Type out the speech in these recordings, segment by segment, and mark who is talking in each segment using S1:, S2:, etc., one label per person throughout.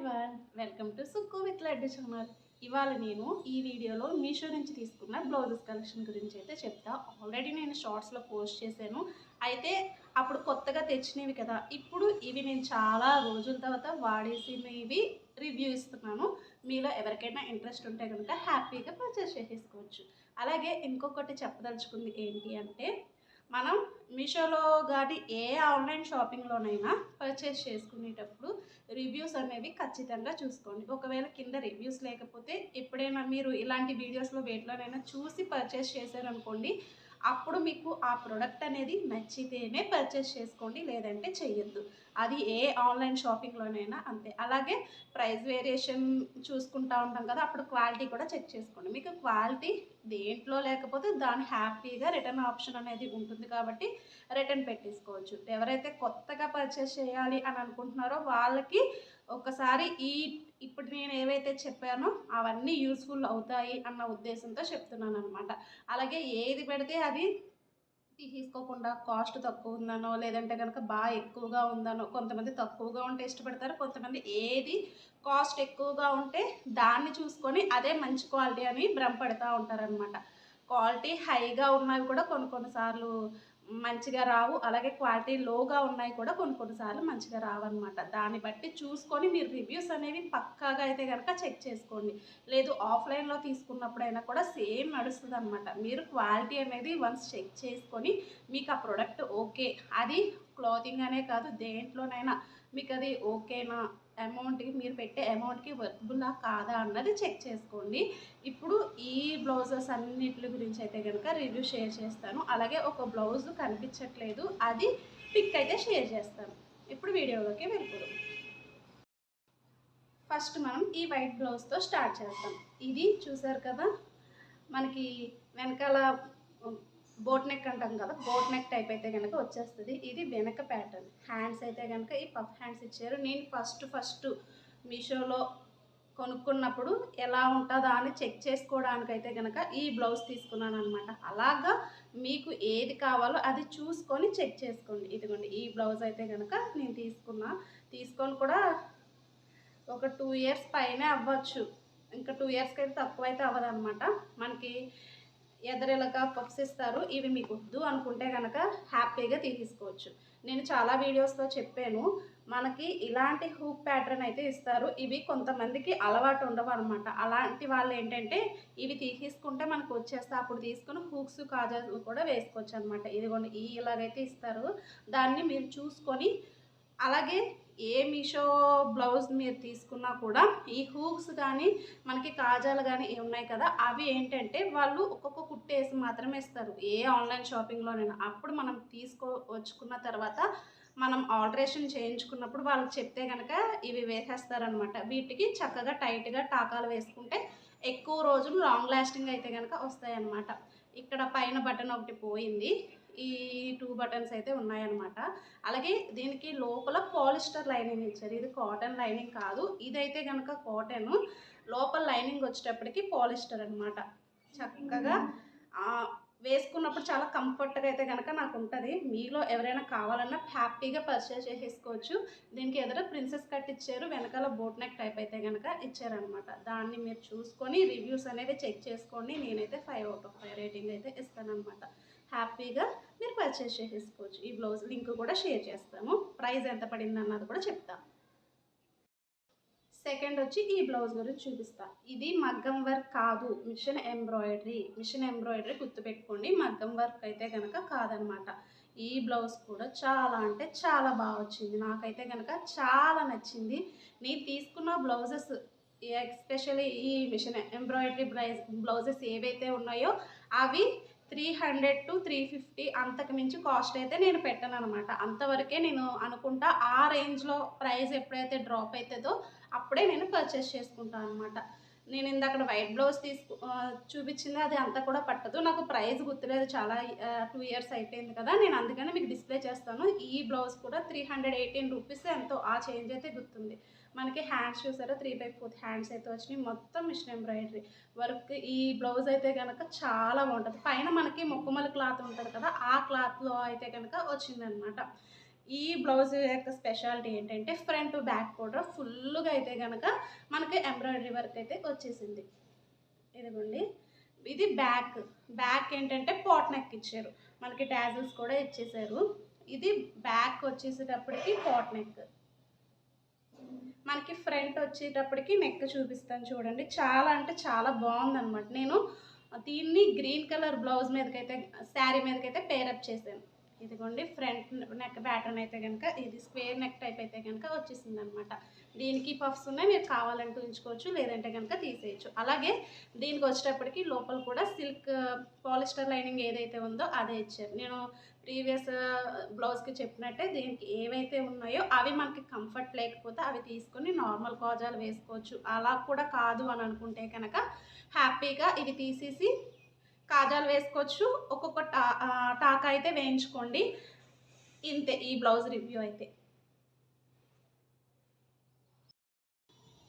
S1: Everyone welcome to Sukku with Laddu channel ఇవాళ నేను ఈ వీడియోలో మీషో నుంచి తీసుకున్న బ్లౌజెస్ కలెక్షన్ గురించి అయితే చెప్తా. ఆల్రెడీ నేను షార్ట్స్లో పోస్ట్ చేశాను. అయితే అప్పుడు కొత్తగా తెచ్చినవి కదా ఇప్పుడు ఇవి నేను చాలా రోజుల తర్వాత వాడేసినవి రివ్యూ ఇస్తున్నాను. మీలో ఎవరికైనా ఇంట్రెస్ట్ ఉంటే కనుక హ్యాపీగా పర్చేస్ చేసేసుకోవచ్చు. అలాగే ఇంకొకటి చెప్పదలుచుకుంది ఏంటి అంటే మనం మీషోలో కానీ ఏ ఆన్లైన్ షాపింగ్లోనైనా పర్చేస్ చేసుకునేటప్పుడు రివ్యూస్ అనేవి ఖచ్చితంగా చూసుకోండి. ఒకవేళ కింద రివ్యూస్ లేకపోతే ఎప్పుడైనా మీరు ఇలాంటి వీడియోస్లో వేటిలోనైనా చూసి పర్చేస్ చేశారనుకోండి అప్పుడు మీకు ఆ ప్రోడక్ట్ అనేది నచ్చితేనే పర్చేస్ చేసుకోండి లేదంటే చెయ్యొద్దు. అది ఏ ఆన్లైన్ షాపింగ్లోనైనా అంతే. అలాగే ప్రైస్ వేరియేషన్ చూసుకుంటా ఉంటాం కదా అప్పుడు క్వాలిటీ కూడా చెక్ చేసుకోండి. మీకు క్వాలిటీ దేంట్లో లేకపోతే దాని హ్యాపీగా రిటర్న్ ఆప్షన్ అనేది ఉంటుంది కాబట్టి రిటర్న్ పెట్టేసుకోవచ్చు. ఎవరైతే కొత్తగా పర్చేస్ చేయాలి అని అనుకుంటున్నారో వాళ్ళకి ఒకసారి ఈ ఇప్పుడు నేను ఏవైతే చెప్పానో అవన్నీ యూస్ఫుల్ అవుతాయి అన్న ఉద్దేశంతో చెప్తున్నాను అనమాట అలాగే ఏది పెడితే అది తీసుకోకుండా కాస్ట్ తక్కువ ఉందనో లేదంటే కనుక బాగా ఎక్కువగా ఉందనో కొంతమంది తక్కువగా ఉంటే ఇష్టపడతారు కొంతమంది ఏది కాస్ట్ ఎక్కువగా ఉంటే దాన్ని చూసుకొని అదే మంచి క్వాలిటీ అని భ్రమపడతా ఉంటారనమాట క్వాలిటీ హైగా ఉన్నవి కూడా కొన్ని కొన్నిసార్లు మంచిగా రావు. అలాగే క్వాలిటీ లోగా ఉన్నాయి కూడా కొన్ని కొన్నిసార్లు మంచిగా రావన్నమాట. దాన్ని బట్టి చూసుకొని మీరు రివ్యూస్ అనేవి పక్కాగా అయితే కనుక చెక్ చేసుకోండి. లేదు ఆఫ్లైన్లో తీసుకున్నప్పుడైనా కూడా సేమ్ నడుస్తుంది అనమాట మీరు క్వాలిటీ అనేది వన్స్ చెక్ చేసుకొని మీకు ఆ ప్రోడక్ట్ ఓకే. అది క్లాతింగ్ అనే కాదు దేంట్లోనైనా. మీకు అది ఓకేనా? అమౌంట్కి మీరు పెట్టే అమౌంట్కి వర్క్బుల్లా కాదా అన్నది చెక్ చేసుకోండి. ఇప్పుడు ఈ బ్లౌజెస్ అన్నిటి గురించి అయితే కనుక రివ్యూ షేర్ చేస్తాను. అలాగే ఒక బ్లౌజ్ కనిపించట్లేదు. అది పిక్ అయితే షేర్ చేస్తాను. ఇప్పుడు వీడియోలోకి వెళ్ళిపోదాం. ఫస్ట్ మనం ఈ వైట్ బ్లౌజ్తో స్టార్ట్ చేస్తాం ఇది చూసారు కదా? మనకి వెనకాల బోట్ నెక్ అంటాం కదా బోట్ నెక్ టైప్ అయితే కనుక వచ్చేస్తుంది. ఇది వెనక ప్యాటర్న్. హ్యాండ్స్ అయితే కనుక ఈ పఫ్ హ్యాండ్స్ ఇచ్చారు. నేను ఫస్ట్ ఫస్ట్ మీషోలో కొనుక్కున్నప్పుడు ఎలా ఉంటుందా అని చెక్ చేసుకోవడానికైతే కనుక ఈ బ్లౌజ్ తీసుకున్నాను అనమాట అలాగా మీకు ఏది కావాలో అది చూసుకొని చెక్ చేసుకోండి. ఇదిగోండి ఈ బ్లౌజ్ అయితే కనుక నేను తీసుకున్నా. తీసుకొని కూడా ఒక టూ ఇయర్స్ పైనే అవ్వచ్చు. ఇంకా టూ ఇయర్స్కి అయితే తక్కువ అయితే అవ్వదన్నమాట. మనకి ఎదరిలాగా పఫ్స్ ఇస్తారు ఇవి మీకు వద్దు అనుకుంటే కనుక హ్యాపీగా తీసుకోవచ్చు నేను చాలా వీడియోస్లో చెప్పాను మనకి ఇలాంటి హూక్ ప్యాటర్న్ అయితే ఇస్తారు. ఇవి కొంతమందికి అలవాటు ఉండవు అనమాట అలాంటి వాళ్ళు ఏంటంటే ఇవి తీసుకుంటే మనకు వచ్చేస్తే అప్పుడు తీసుకుని హూక్స్ కాజాలు కూడా వేసుకోవచ్చు అనమాట ఇదిగోండి ఈ ఇలాగైతే ఇస్తారు. దాన్ని మీరు చూసుకొని అలాగే ఏ మీషో బ్లౌజ్ మీరు తీసుకున్నా కూడా ఈ హూక్స్ కానీ మనకి కాజాలు కానీ ఉన్నాయి కదా అవి ఏంటంటే వాళ్ళు ఒక్కొక్క కుట్టేసి మాత్రమే ఇస్తారు. ఏ ఆన్లైన్ షాపింగ్లోనైనా. అప్పుడు మనం తీసుకో వచ్చుకున్న తర్వాత మనం ఆల్టరేషన్ చేయించుకున్నప్పుడు వాళ్ళకి చెప్తే కనుక ఇవి వేసేస్తారనమాట. వీటికి చక్కగా టైట్గా టాకాలు వేసుకుంటే ఎక్కువ రోజులు లాంగ్ లాస్టింగ్ అయితే కనుక వస్తాయన్నమాట ఇక్కడ పైన బటన్ ఒకటి పోయింది. ఈ టూ బటన్స్ అయితే ఉన్నాయన్నమాట. అలాగే దీనికి లోపల పాలిస్టర్ లైనింగ్ ఇచ్చారు. ఇది కాటన్ లైనింగ్ కాదు. ఇదైతే కనుక కాటన్. లోపల లైనింగ్ వచ్చేటప్పటికి పాలిస్టర్ అనమాట చక్కగా వేసుకున్నప్పుడు చాలా కంఫర్ట్గా అయితే కనుక నాకు ఉంటుంది. మీలో ఎవరైనా కావాలన్నా హ్యాపీగా పర్చేస్ చేసేసుకోవచ్చు. దీనికి ఎదురు ప్రిన్సెస్ కట్ ఇచ్చారు. వెనకాల బోట్ నెక్ టైప్ అయితే కనుక ఇచ్చారనమాట దాన్ని మీరు చూసుకొని రివ్యూస్ అనేది చెక్ చేసుకోండి నేనైతే five out of five rating అయితే ఇస్తానన్నమాట. హ్యాపీగా మీరు పర్చేస్ చేసేసుకోవచ్చు. ఈ బ్లౌజ్ లింక్ కూడా షేర్ చేస్తాము. ప్రైస్ ఎంత పడింది అన్నది కూడా చెప్తా. సెకండ్ వచ్చి ఈ బ్లౌజ్ గురించి చూపిస్తా. ఇది మగ్గం వర్క్ కాదు. మిషన్ ఎంబ్రాయిడరీ మిషన్ ఎంబ్రాయిడరీ గుర్తుపెట్టుకోండి మగ్గం వర్క్ అయితే కనుక కాదనమాట. ఈ బ్లౌజ్ కూడా చాలా అంటే చాలా బాగా వచ్చింది. నాకైతే కనుక చాలా నచ్చింది. నేను తీసుకున్న బ్లౌజెస్ ఎస్పెషల్లీ ఈ మిషన్ ఎంబ్రాయిడరీ బ్లౌజ్ బ్లౌజెస్ ఏవైతే ఉన్నాయో అవి three hundred to three fifty అంతకు మించి కాస్ట్ అయితే నేను పెట్టాను అనమాట. అంతవరకే నేను అనుకుంటా ఆ రేంజ్లో ప్రైస్ ఎప్పుడైతే డ్రాప్ అవుతుందో అప్పుడే నేను పర్చేస్ చేసుకుంటాను అనమాట. నేను ఇందాక వైట్ బ్లౌజ్ తీసుకు చూపించింది అది అంతా కూడా పట్టదు. నాకు ప్రైస్ గుర్తులేదు చాలా టూ ఇయర్స్ అయిపోయింది కదా నేను అందుకనే మీకు డిస్ప్లే చేస్తాను. ఈ బ్లౌజ్ కూడా త్రీ హండ్రెడ్ ఎయిటీన్ రూపీస్ ఎంతో ఆ చేంజ్ అయితే గుర్తుంది. మనకి హ్యాండ్స్ చూసారా? త్రీ బై ఫోర్త్ హ్యాండ్స్ అయితే వచ్చినాయి. మొత్తం మిషన్ ఎంబ్రాయిడరీ. వర్క్ ఈ బ్లౌజ్ అయితే కనుక చాలా బాగుంటుంది. పైన మనకి మొక్కుమల క్లాత్ ఉంటుంది కదా ఆ క్లాత్లో అయితే కనుక వచ్చిందనమాట. ఈ బ్లౌజ్ యొక్క స్పెషాలిటీ ఏంటంటే ఫ్రంట్ బ్యాక్ కూడా ఫుల్గా అయితే కనుక మనకి ఎంబ్రాయిడరీ వర్క్ అయితే వచ్చేసింది. ఇదిగోండి. ఇది బ్యాక్. బ్యాక్ ఏంటంటే పాట్ నెక్ ఇచ్చారు. మనకి టాజిల్స్ కూడా ఇచ్చేసారు. ఇది బ్యాక్ వచ్చేసేటప్పటికి పాట్ నెక్. మనకి ఫ్రంట్ వచ్చేటప్పటికి నెక్ చూపిస్తాను చూడండి. చాలా అంటే చాలా బాగుందన్నమాట. నేను దీన్ని గ్రీన్ కలర్ బ్లౌజ్ మీదకైతే శారీ మీదకైతే పేరప్ చేశాను. ఇదిగోండి ఫ్రంట్ నెక్ ప్యాటర్న్ అయితే కనుక ఇది స్క్వేర్ నెక్ టైప్ అయితే కనుక వచ్చేసింది అనమాట దీనికి పఫ్స్ ఉన్నాయి మీరు కావాలంటే ఉంచుకోవచ్చు లేదంటే కనుక తీసేయచ్చు. అలాగే దీనికి వచ్చేటప్పటికి లోపల కూడా సిల్క్ పాలిస్టర్ లైనింగ్ ఏదైతే ఉందో అదే ఇచ్చారు. నేను ప్రీవియస్ బ్లౌజ్కి uh, చెప్పినట్టే దీనికి ఏవైతే ఉన్నాయో అవి మనకి కంఫర్ట్ లేకపోతే అవి తీసుకొని నార్మల్ కాజాలు వేసుకోవచ్చు. అలా కూడా కాదు అని అనుకుంటే కనుక హ్యాపీగా ఇది తీసేసి కాజాలు వేసుకోవచ్చు. ఒక్కొక్క టా ఆ, టాకా అయితే వేయించుకోండి. ఇంతే ఈ బ్లౌజ్ రివ్యూ అయితే.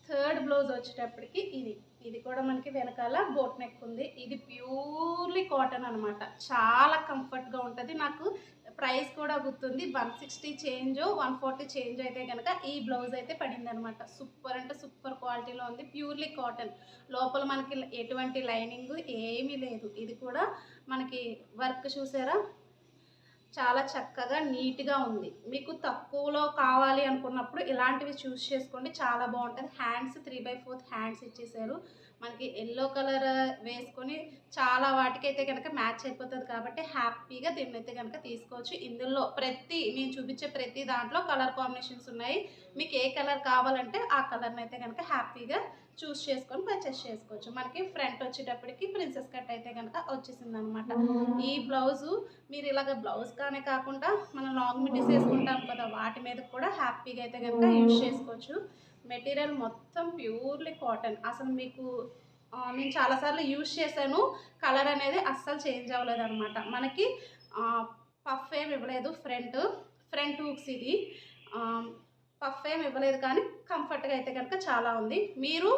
S1: థర్డ్ బ్లౌజ్ వచ్చేటప్పటికి ఇది. ఇది కూడా మనకి వెనకాల బోట్ నెక్ ఉంది. ఇది ప్యూర్లీ కాటన్ అనమాట చాలా కంఫర్ట్గా ఉంటుంది. నాకు ప్రైస్ కూడా గుర్తుంది. One sixty change one forty change అయితే కనుక ఈ బ్లౌజ్ అయితే పడింది అనమాట సూపర్ అంటే సూపర్ క్వాలిటీలో ఉంది. Purely cotton. లోపల మనకి ఎటువంటి లైనింగ్ ఏమీ లేదు. ఇది కూడా మనకి వర్క్ చూసారా? చాలా చక్కగా నీట్గా ఉంది. మీకు తక్కువలో కావాలి అనుకున్నప్పుడు ఇలాంటివి చూస్ చేసుకోండి. చాలా బాగుంటుంది. Hands three by fourth hands ఇచ్చేసారు. మనకి ఎల్లో కలర్ వేసుకొని చాలా వాటికైతే కనుక మ్యాచ్ అయిపోతుంది కాబట్టి హ్యాపీగా దీన్ని అయితే కనుక తీసుకోవచ్చు. ఇందులో ప్రతి నేను చూపించే ప్రతి దాంట్లో కలర్ కాంబినేషన్స్ ఉన్నాయి. మీకు ఏ కలర్ కావాలంటే ఆ కలర్ని అయితే కనుక హ్యాపీగా చూస్ చేసుకొని పర్చేస్ చేసుకోవచ్చు. మనకి ఫ్రంట్ వచ్చేటప్పటికి ప్రిన్సెస్ కట్ అయితే కనుక వచ్చేసింది అనమాట ఈ బ్లౌజు మీరు ఇలాగ బ్లౌజ్ కానే కాకుండా మనం లాంగ్ మిటీస్ వేసుకుంటాం కదా వాటి మీద కూడా హ్యాపీగా అయితే కనుక యూజ్ చేసుకోవచ్చు. మెటీరియల్ మొత్తం ప్యూర్లీ కాటన్. అసలు మీకు నేను చాలాసార్లు యూజ్ చేశాను. కలర్ అనేది అస్సలు చేంజ్ అవ్వలేదు అనమాట మనకి పఫ్ ఏం ఇవ్వలేదు. ఫ్రంట్ ఫ్రంట్ హూక్స్ ఇది. పఫ్ ఏం ఇవ్వలేదు కానీ కంఫర్ట్గా అయితే కనుక చాలా ఉంది. మీరు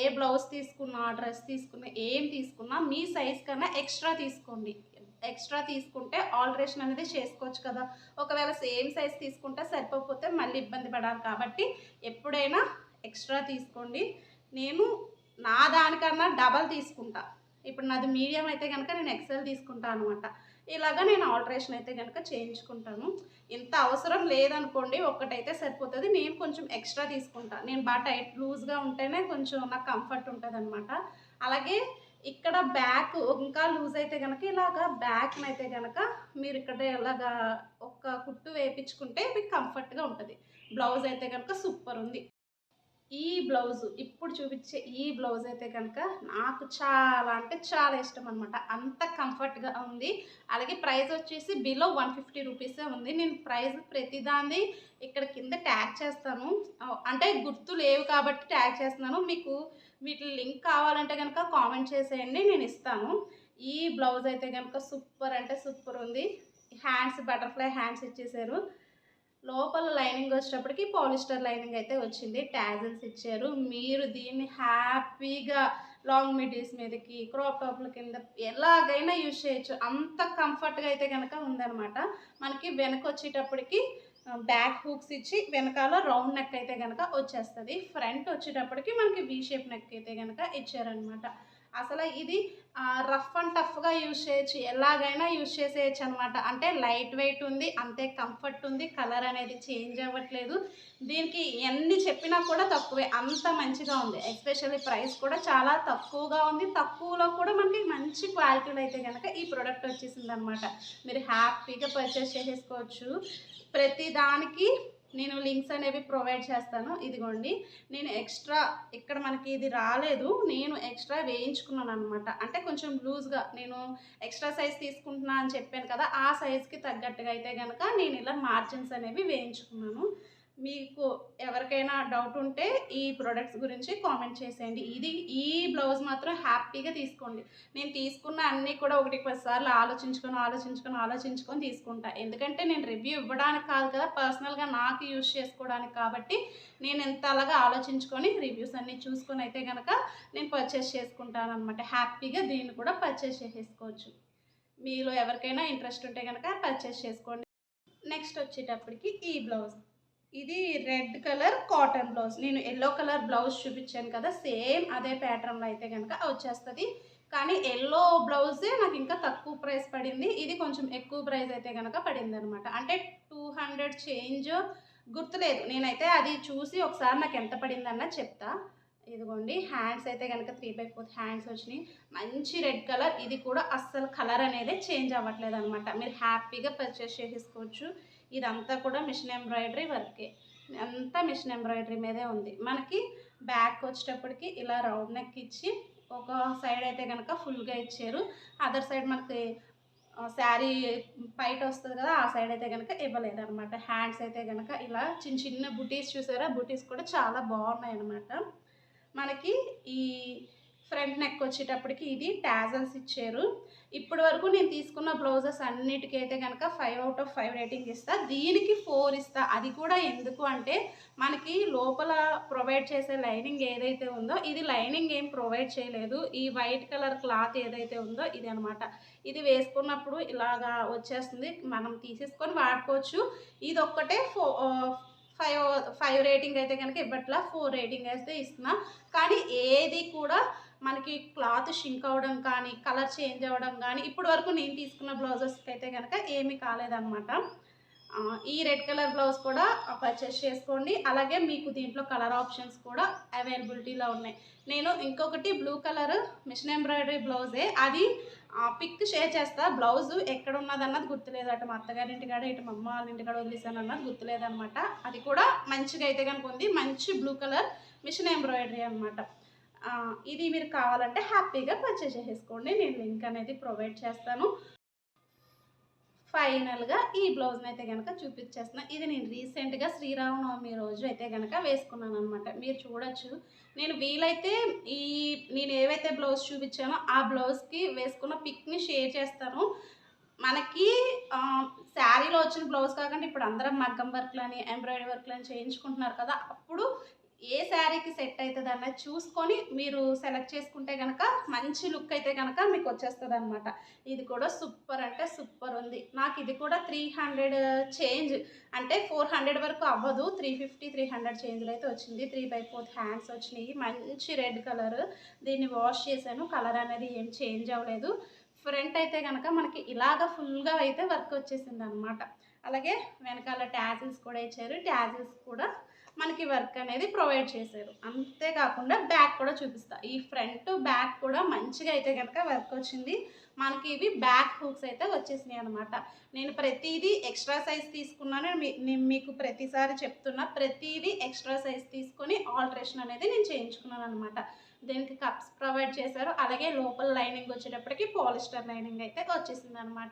S1: ఏ బ్లౌజ్ తీసుకున్నా డ్రెస్ తీసుకున్నా ఏం తీసుకున్నా మీ సైజ్ కన్నా ఎక్స్ట్రా తీసుకోండి. ఎక్స్ట్రా తీసుకుంటే ఆల్టరేషన్ అనేది చేసుకోవచ్చు కదా. ఒకవేళ సేమ్ సైజ్ తీసుకుంటే సరిపోకపోతే మళ్ళీ ఇబ్బంది పడాలి కాబట్టి ఎప్పుడైనా ఎక్స్ట్రా తీసుకోండి. నేను నా దానికన్నా డబల్ తీసుకుంటా. ఇప్పుడు నాది మీడియం అయితే కనుక నేను ఎక్సెల్ తీసుకుంటాను అనమాట ఇలాగా నేను ఆల్టరేషన్ అయితే కనుక చేయించుకుంటాను. ఇంత అవసరం లేదనుకోండి ఒక్కటైతే సరిపోతుంది. నేను కొంచెం ఎక్స్ట్రా తీసుకుంటాను నేను బాగా టైట్ లూజ్గా ఉంటేనే కొంచెం నాకు కంఫర్ట్ ఉంటుంది అనమాట అలాగే ఇక్కడ బ్యాక్ ఇంకా లూజ్ అయితే కనుక ఇలాగా బ్యాక్ని అయితే కనుక మీరు ఇక్కడ ఇలాగా ఒక కుట్టు వేయించుకుంటే మీకు కంఫర్ట్గా ఉంటుంది. బ్లౌజ్ అయితే కనుక సూపర్ ఉంది. ఈ బ్లౌజ్ ఇప్పుడు చూపించే ఈ బ్లౌజ్ అయితే కనుక నాకు చాలా అంటే చాలా ఇష్టం అనమాట అంత కంఫర్ట్గా ఉంది. అలాగే ప్రైస్ వచ్చేసి బిలో వన్ ఫిఫ్టీ రూపీసే ఉంది. నేను ప్రైస్ ప్రతిదాన్ని ఇక్కడ కింద ట్యాగ్ చేస్తాను. అంటే గుర్తు లేవు కాబట్టి ట్యాగ్ చేస్తున్నాను. మీకు వీటి లింక్ కావాలంటే కనుక కామెంట్ చేసేయండి. నేను ఇస్తాను. ఈ బ్లౌజ్ అయితే కనుక సూపర్ అంటే సూపర్ ఉంది. హ్యాండ్స్ బటర్ఫ్లై హ్యాండ్స్ ఇచ్చేసారు లోపల లైనింగ్ వచ్చేటప్పటికి పాలిస్టర్ లైనింగ్ అయితే వచ్చింది. ట్యాజల్స్ ఇచ్చారు. మీరు దీన్ని హ్యాపీగా లాంగ్ మిడీస్ మీదకి క్రాప్ టాప్ల కింద ఎలాగైనా యూజ్ చేయొచ్చు. అంత కంఫర్ట్గా అయితే కనుక ఉందన్నమాట. మనకి వెనక వచ్చేటప్పటికి బ్యాక్ హూక్స్ ఇచ్చి వెనకాల రౌండ్ నెక్ అయితే కనుక వచ్చేస్తుంది. ఫ్రంట్ వచ్చేటప్పటికి మనకి వీ షేప్ నెక్ అయితే కనుక ఇచ్చారనమాట అసలు ఇది రఫ్ అండ్ టఫ్గా యూజ్ చేయొచ్చు. ఎలాగైనా యూజ్ చేసేయచ్చు అనమాట అంటే లైట్ వెయిట్ ఉంది అంతే కంఫర్ట్ ఉంది కలర్ అనేది చేంజ్ అవ్వట్లేదు. దీనికి ఎన్ని చెప్పినా కూడా తక్కువే అంత మంచిగా ఉంది. ఎస్పెషల్లీ ప్రైస్ కూడా చాలా తక్కువగా ఉంది. తక్కువలో కూడా మనకి మంచి క్వాలిటీలో అయితే కనుక ఈ ప్రోడక్ట్ వచ్చేసింది అనమాట మీరు హ్యాపీగా పర్చేస్ చేసేసుకోవచ్చు. ప్రతి దానికి నేను లింక్స్ అనేవి ప్రొవైడ్ చేస్తాను. ఇదిగోండి నేను ఎక్స్ట్రా ఇక్కడ మనకి ఇది రాలేదు. నేను ఎక్స్ట్రా వేయించుకున్నాను అనమాట అంటే కొంచెం లూజ్గా నేను ఎక్స్ట్రా సైజ్ తీసుకుంటున్నా అని చెప్పాను కదా ఆ సైజ్కి తగ్గట్టుగా అయితే కనుక నేను ఇలా మార్జిన్స్ అనేవి వేయించుకున్నాను. మీకు ఎవరికైనా డౌట్ ఉంటే ఈ ప్రొడక్ట్స్ గురించి కామెంట్ చేసేయండి. ఇది ఈ బ్లౌజ్ మాత్రం హ్యాపీగా తీసుకోండి. నేను తీసుకున్న అన్నీ కూడా ఒకటి పది ఆలోచించుకొని ఆలోచించుకొని ఆలోచించుకొని తీసుకుంటా. ఎందుకంటే నేను రివ్యూ ఇవ్వడానికి కాదు కదా పర్సనల్గా నాకు యూజ్ చేసుకోవడానికి కాబట్టి నేను ఎంత అలాగా ఆలోచించుకొని రివ్యూస్ అన్నీ చూసుకొని అయితే కనుక నేను పర్చేస్ చేసుకుంటాను అనమాట హ్యాపీగా దీన్ని కూడా పర్చేస్ చేసేసుకోవచ్చు. మీలో ఎవరికైనా ఇంట్రెస్ట్ ఉంటే కనుక పర్చేస్ చేసుకోండి. నెక్స్ట్ వచ్చేటప్పటికి ఈ బ్లౌజ్ ఇది రెడ్ కలర్ కాటన్ బ్లౌజ్. నేను ఎల్లో కలర్ బ్లౌజ్ చూపించాను కదా సేమ్ అదే ప్యాటర్న్లో అయితే కనుక వచ్చేస్తుంది. కానీ ఎల్లో బ్లౌజే నాకు ఇంకా తక్కువ ప్రైస్ పడింది. ఇది కొంచెం ఎక్కువ ప్రైస్ అయితే కనుక పడింది అనమాట అంటే టూ హండ్రెడ్ చేంజ్ గుర్తులేదు. నేనైతే అది చూసి ఒకసారి నాకు ఎంత పడిందన్న చెప్తా. ఇదిగోండి హ్యాండ్స్ అయితే కనుక త్రీ బై ఫోర్త్ హ్యాండ్స్ వచ్చినాయి. మంచి రెడ్ కలర్ ఇది కూడా అస్సలు కలర్ అనేది చేంజ్ అవ్వట్లేదు అనమాట మీరు హ్యాపీగా పర్చేస్ చేసేసుకోవచ్చు. ఇదంతా కూడా మిషన్ ఎంబ్రాయిడరీ వర్కే అంతా మిషన్ ఎంబ్రాయిడరీ మీదే ఉంది. మనకి బ్యాక్ వచ్చేటప్పటికి ఇలా రౌండ్ నెక్ ఇచ్చి ఒక సైడ్ అయితే కనుక ఫుల్గా ఇచ్చారు. అదర్ సైడ్ మనకి శారీ పైట వస్తుంది కదా ఆ సైడ్ అయితే కనుక ఇవ్వలేదు అనమాట హ్యాండ్స్ అయితే కనుక ఇలా చిన్న చిన్న బుటీస్ చూసారా? బుటీస్ కూడా చాలా బాగున్నాయి అనమాట మనకి ఈ ఫ్రంట్ నెక్ వచ్చేటప్పటికి ఇది టాజల్స్ ఇచ్చారు. ఇప్పటి వరకు నేను తీసుకున్న బ్లౌజెస్ అన్నిటికైతే కనుక five out of five rating ఇస్తా. దీనికి ఫోర్ ఇస్తా. అది కూడా ఎందుకు అంటే మనకి లోపల ప్రొవైడ్ చేసే లైనింగ్ ఏదైతే ఉందో ఇది లైనింగ్ ఏం ప్రొవైడ్ చేయలేదు. ఈ వైట్ కలర్ క్లాత్ ఏదైతే ఉందో ఇది అనమాట. ఇది వేసుకున్నప్పుడు ఇలాగా వచ్చేస్తుంది. మనం తీసేసుకొని వాడుకోవచ్చు. ఇది ఒక్కటే ఫో ఫైవ్ ఫైవ్ రేటింగ్ అయితే కనుక ఇవ్వట్లా. ఫోర్ రేటింగ్ అయితే ఇస్తున్నాం. కానీ ఏది కూడా మనకి క్లాత్ షింక్ అవ్వడం కానీ కలర్ చేంజ్ అవ్వడం కానీ ఇప్పటి వరకు నేను తీసుకున్న బ్లౌజెస్కి అయితే కనుక ఏమీ కాలేదన్నమాట. ఈ రెడ్ కలర్ బ్లౌజ్ కూడా పర్చేస్ చేసుకోండి. అలాగే మీకు దీంట్లో కలర్ ఆప్షన్స్ కూడా అవైలబిలిటీలో ఉన్నాయి. నేను ఇంకొకటి బ్లూ కలర్ మిషన్ ఎంబ్రాయిడరీ బ్లౌజే. అది పిక్ షేర్ చేస్తా. బ్లౌజ్ ఎక్కడ ఉన్నది అన్నది గుర్తులేదు అటు మా అత్తగారి ఇంటికాడ ఇటు మా అమ్మ వాళ్ళ ఇంటికాడ వదిలేసాను అన్నది గుర్తులేదు అనమాట అది కూడా మంచిగా అయితే కనుక ఉంది. మంచి బ్లూ కలర్ మిషన్ ఎంబ్రాయిడరీ అనమాట ఇది మీరు కావాలంటే హ్యాపీగా పర్చేజ్ చేసుకోండి నేను లింక్ అనేది ప్రొవైడ్ చేస్తాను. ఫైనల్గా ఈ బ్లౌజ్ని అయితే కనుక చూపించేస్తున్నా ఇది నేను రీసెంట్గా శ్రీరామనవమి రోజు అయితే కనుక వేసుకున్నాను అనమాట మీరు చూడొచ్చు. నేను వీలైతే ఈ నేను ఏవైతే బ్లౌజ్ చూపించానో ఆ బ్లౌజ్కి వేసుకున్న పిక్ని షేర్ చేస్తాను. మనకి శారీలో వచ్చిన బ్లౌజ్ కాకుండా ఇప్పుడు అందరం మగ్గం వర్క్లని ఎంబ్రాయిడరీ వర్క్లని చేయించుకుంటున్నారు కదా అప్పుడు ఏ శారీకి సెట్ అవుతుంది అన్నది చూసుకొని మీరు సెలెక్ట్ చేసుకుంటే కనుక మంచి లుక్ అయితే కనుక మీకు వచ్చేస్తుంది అనమాట ఇది కూడా సూపర్ అంటే సూపర్ ఉంది. నాకు ఇది కూడా త్రీ హండ్రెడ్ చేంజ్ అంటే ఫోర్ హండ్రెడ్ వరకు అవ్వదు. త్రీ ఫిఫ్టీ త్రీ హండ్రెడ్ చేంజ్లో అయితే వచ్చింది. త్రీ బై ఫోర్త్ హ్యాండ్స్ వచ్చినాయి. మంచి రెడ్ కలర్ దీన్ని వాష్ చేశాను. కలర్ అనేది ఏం చేంజ్ అవ్వలేదు. ఫ్రంట్ అయితే కనుక మనకి ఇలాగ ఫుల్గా అయితే వర్క్ వచ్చేసింది అనమాట అలాగే వెనకాల ట్యాజిల్స్ కూడా ఇచ్చారు. ట్యాజిల్స్ కూడా మనకి వర్క్ అనేది ప్రొవైడ్ చేశారు. అంతేకాకుండా బ్యాక్ కూడా చూపిస్తా. ఈ ఫ్రంట్ బ్యాక్ కూడా మంచిగా అయితే కనుక వర్క్ వచ్చింది. మనకి ఇవి బ్యాక్ హుక్స్ అయితే వచ్చేసినాయి అనమాట నేను ప్రతిదీ ఎక్స్ట్రా సైజ్ తీసుకున్నాను. మీ- నేను మీకు ప్రతిసారి చెప్తున్నా ప్రతిదీ ఎక్స్ట్రా సైజ్ తీసుకొని ఆల్టరేషన్ అనేది నేను చేయించుకున్నాను అనమాట దీనికి కప్స్ ప్రొవైడ్ చేశారు. అలాగే లోపల లైనింగ్ వచ్చేటప్పటికి పాలిస్టర్ లైనింగ్ అయితే వచ్చేసింది అనమాట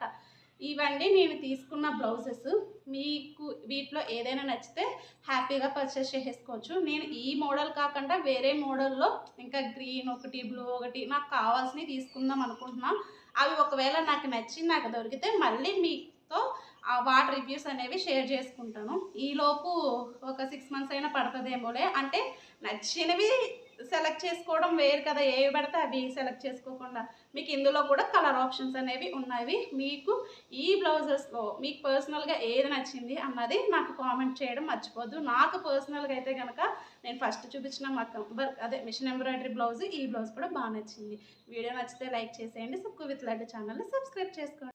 S1: ఇవన్నీ నేను తీసుకున్న బ్లౌజెస్. మీకు వీటిలో ఏదైనా నచ్చితే హ్యాపీగా పర్చేస్ చేసేసుకోవచ్చు. నేను ఈ మోడల్ కాకుండా వేరే మోడల్లో ఇంకా గ్రీన్ ఒకటి బ్లూ ఒకటి నాకు కావాల్సినవి తీసుకుందాం అనుకుంటున్నాం. అవి ఒకవేళ నాకు నచ్చి నాకు దొరికితే మళ్ళీ మీతో వాటి రివ్యూస్ అనేవి షేర్ చేసుకుంటాను. ఈలోపు ఒక సిక్స్ మంత్స్ అయినా పడుతుందేమోలే. అంటే నచ్చినవి సెలెక్ట్ చేసుకోవడం వేరు కదా ఏవి పడితే అవి సెలెక్ట్ చేసుకోకుండా. మీకు ఇందులో కూడా కలర్ ఆప్షన్స్ అనేవి ఉన్నవి. మీకు ఈ బ్లౌజెస్లో మీకు పర్సనల్గా ఏది నచ్చింది అన్నది నాకు కామెంట్ చేయడం మర్చిపోద్దు. నాకు పర్సనల్గా అయితే కనుక నేను ఫస్ట్ చూపించిన మగ్గం వర్క్ అదే మిషన్ ఎంబ్రాయిడరీ బ్లౌజ్ ఈ బ్లౌజ్ కూడా బాగా నచ్చింది. వీడియో నచ్చితే లైక్ చేసేయండి. సుక్కు విత్ లడ్డు ఛానల్ని సబ్స్క్రైబ్ చేసుకోండి.